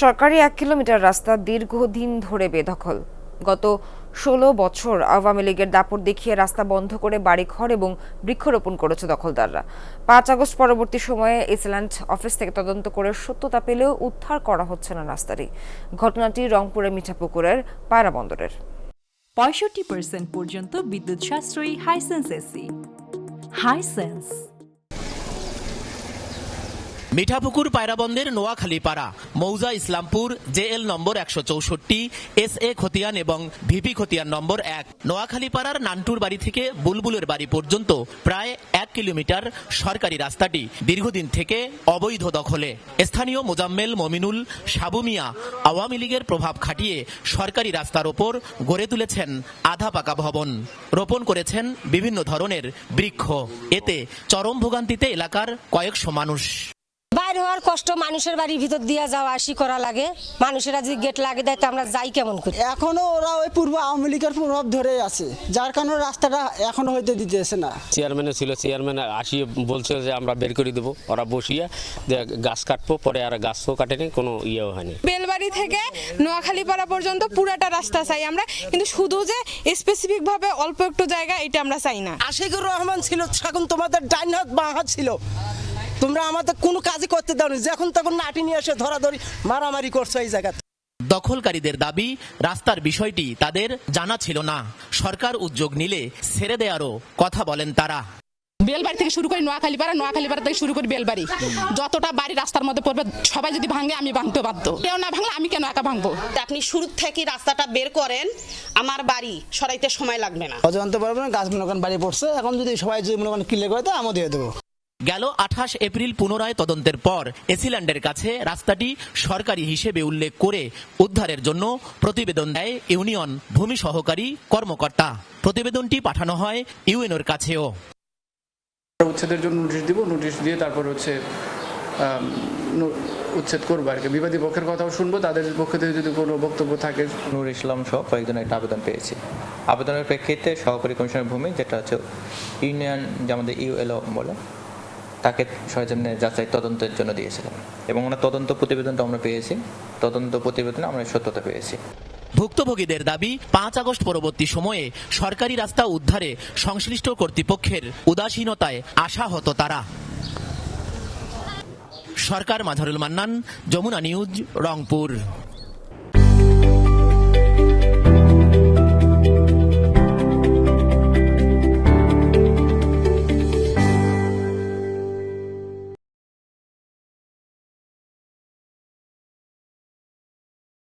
সরকারি এক কিলোমিটার রাস্তা দীর্ঘদিন ধরে বেদখল। গত ষোলো বছর আওয়ামী লীগের দাপট দেখিয়ে রাস্তা বন্ধ করে বাড়িঘর এবং বৃক্ষরোপণ করেছে দখলদাররা। পাঁচ আগস্ট পরবর্তী সময়ে ইসল্যান্ড অফিস থেকে তদন্ত করে সত্যতা পেলেও উদ্ধার করা হচ্ছে না রাস্তাটি। ঘটনাটি রংপুরের মিঠাপুকুরের পায়রা বন্দরের। পঁয়ষট্টি পর্যন্ত বিদ্যুৎ সাশ্রয়ী হাইসেন্স এসি হাইসেন্স মিঠাপুকুর পায়রাবন্দের নোয়াখালীপাড়া, মৌজা ইসলামপুর, জেএল নম্বর একশো চৌষট্টি, এস এ খতিয়ান এবং ভিপি খতিয়ান নম্বর এক। নোয়াখালীপাড়ার নান্টুর বাড়ি থেকে বুলবুলের বাড়ি পর্যন্ত প্রায় এক কিলোমিটার সরকারি রাস্তাটি দীর্ঘদিন থেকে অবৈধ দখলে। স্থানীয় মোজাম্মেল মমিনুল সাবু মিয়া আওয়ামী লীগের প্রভাব খাটিয়ে সরকারি রাস্তার ওপর গড়ে তুলেছেন আধা পাকা ভবন। রোপণ করেছেন বিভিন্ন ধরনের বৃক্ষ। এতে চরম ভোগান্তিতে এলাকার কয়েকশো মানুষ। বাইরে হওয়ার কষ্ট মানুষের বাড়ির ভিতর দিয়ে যাওয়া আসি করা লাগে। মানুষেরা যদি গেট লাগে দেয় তো আমরা যাই কেমন করি? এখনও ওরা ওই পূর্ব আওয়ামী লীগের প্রভাব ধরে আছে। যার কারণে রাস্তাটা এখনও হইতে দিতেছে না। চেয়ারম্যানে ছিল চেয়ারম্যান আসিয়ে বলছে যে আমরা বের করে দেবো। ওরা বসিয়ে যে গাছ কাটবো পরে আর গাছও কাটেনি কোনো ইয়েও হয়নি। বেলবাড়ি থেকে নোয়াখালী পাড়া পর্যন্ত পুরাটা রাস্তা চাই আমরা। কিন্তু শুধু যে স্পেসিফিক ভাবে অল্প একটু জায়গা এটা আমরা চাই না। আশিকুর রহমান ছিল তখন তোমাদের ডাইন হাত বাঁ হাত ছিল। তোমরা আমাদের কোনো কাজই করতে দাও যখন তখন লাঠি নিয়ে এসে ধরাধরি মারামারি করছ এই জায়গাতে। দখলকারীদের দাবি রাস্তার বিষয়টি তাদের জানা ছিল না। সরকার উদ্যোগ নিলে ছেড়ে দেয়ারও কথা বলেন তারা। বেলবাড়ি থেকে শুরু করে নোয়াখালী পাড়া নোয়াখালী পাড়া থেকে শুরু করে বেলবাড়ি। যতটা বাড়ি রাস্তার মধ্যে পড়বে সবাই যদি ভাঙে আমি ভাঙতে বাধ্য। কেউ না ভাঙলে আমি কেন একা ভাঙবো? আপনি শুরু থেকে রাস্তাটা বের করেন আমার বাড়ি সরাইতে সময় লাগবে না। অজানতে পারবে না গাছ মনে বাড়ি পড়ছে। এখন যদি সবাই যদি মনে করেন ক্লিয়ার করে তো আমিও দিয়ে দেবো। গেল আঠাশ এপ্রিল পুনরায় তদন্তের পর এসিল্যান্ডের কাছে রাস্তাটি সরকারি হিসেবে উল্লেখ করে উদ্ধারের জন্য প্রতিবেদন দেয় ইউনিয়ন ভূমি সহকারী কর্মকর্তা। প্রতিবেদনটি পাঠানো হয় ইউএনওর কাছেও। উচ্ছেদের জন্য নোটিশ দিব নোটিশ দিয়ে তারপর হচ্ছে উচ্ছেদ করব আর কি। বিবাদী পক্ষের কথাও শুনব তাদের পক্ষ থেকে যদি কোনো বক্তব্য থাকে। নূর ইসলাম সহ কয়েকজনের একটা আবেদন পেয়েছি। আবেদনের প্রেক্ষিতে সহকারী কমিশনের ভূমি যেটা হচ্ছে ইউনিয়ন যে আমাদের ইউএলও বলে তাকে সরজমিনে যাচাই তদন্তের জন্য দিয়েছিলাম। এবং ওনার তদন্ত প্রতিবেদনটা আমরা পেয়েছি। তদন্ত প্রতিবেদনে আমরা সত্যতা পেয়েছি। ভুক্তভোগীদের দাবি, পাঁচ আগস্ট পরবর্তী সময়ে সরকারি রাস্তা উদ্ধারে সংশ্লিষ্ট কর্তৃপক্ষের উদাসীনতায় আশাহত তারা। সরকার, মাঝারুল মান্নান, যমুনা নিউজ, রংপুর।